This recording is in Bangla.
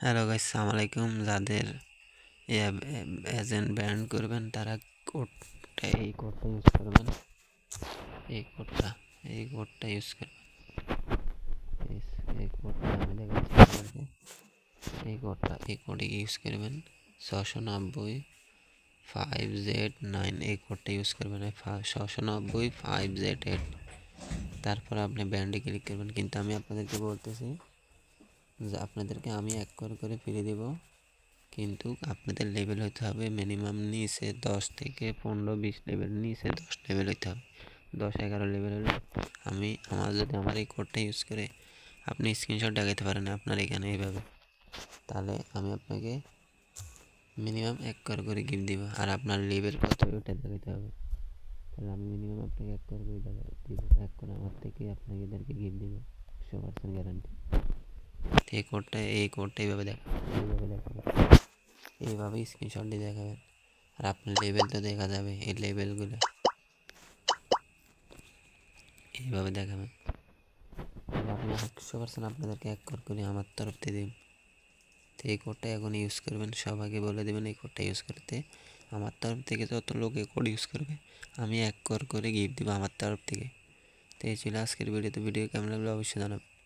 হ্যালো গাইস আলাইকুম যাদের এজেন্ট ব্যান্ড করবেন, তারা কোডটা এই কোডটা ইউজ করবেন। এই কোডটা এই কোডটা ইউজ করবেন। এই- কোডটা আমি দেখাচ্ছি এই কোডটা, এই কোডে ইউজ করবেন। ছশো নব্বই ফাইভ জেড নাইন এই কোডটা ইউজ করবেন। ছশো নব্বই ফাইভ জেড এইট তারপর আপনি ব্যান্ডে ক্লিক করবেন। কিন্তু আমি আপনাদেরকে বলতেছি যে আপনাদেরকে আমি এক করে করে ফিরে দেব। কিন্তু আপনাদের লেভেল হতে হবে মিনিমাম নিচে দশ থেকে পনেরো, বিশ লেভেল নিচে দশ লেভেল হতে হবে। দশ, এগারো লেভেল হলে আমি, আমার যদি আমার এই কোডটা ইউজ করে আপনি স্ক্রিনশট দেখাতে পারেন আপনার এখানে এইভাবে। তাহলে আমি আপনাকে মিনিমাম এক কর করে গিফট দিব আর আপনার লেভেল কত ওটা দেখাতে হবে। তাহলে আমি মিনিমাম আপনাকে এক করে করে দেখা দিব। এক করে আমার থেকে আপনাকে এদেরকে গিফট দিব। একশো পার্সেন্ট গ্যারান্টি এই কোডটা এই কোডটা এইভাবে দেখা, এইভাবে দেখাবেন এইভাবে স্ক্রিনশট দিয়ে দেখাবেন। আর আপনার লেভেল তো দেখা যাবে, এই লেভেলগুলো এইভাবে দেখাবেন। আমি একশো পার্সেন্ট আপনাদেরকে এক কর করে, আমার তরফ থেকে দিন। তো এই কোডটা এখন ইউজ করবেন, সবাইকে বলে দেবেন এই কোডটা ইউজ করতে। আমার তরফ থেকে যত লোক এই কোড ইউজ করবে, আমি এক কর করে গিফট দিব আমার তরফ থেকে। তো এই ছিল আজকের ভিডিওতে ভিডিও কেমন লাগল অবশ্যই জানাবেন।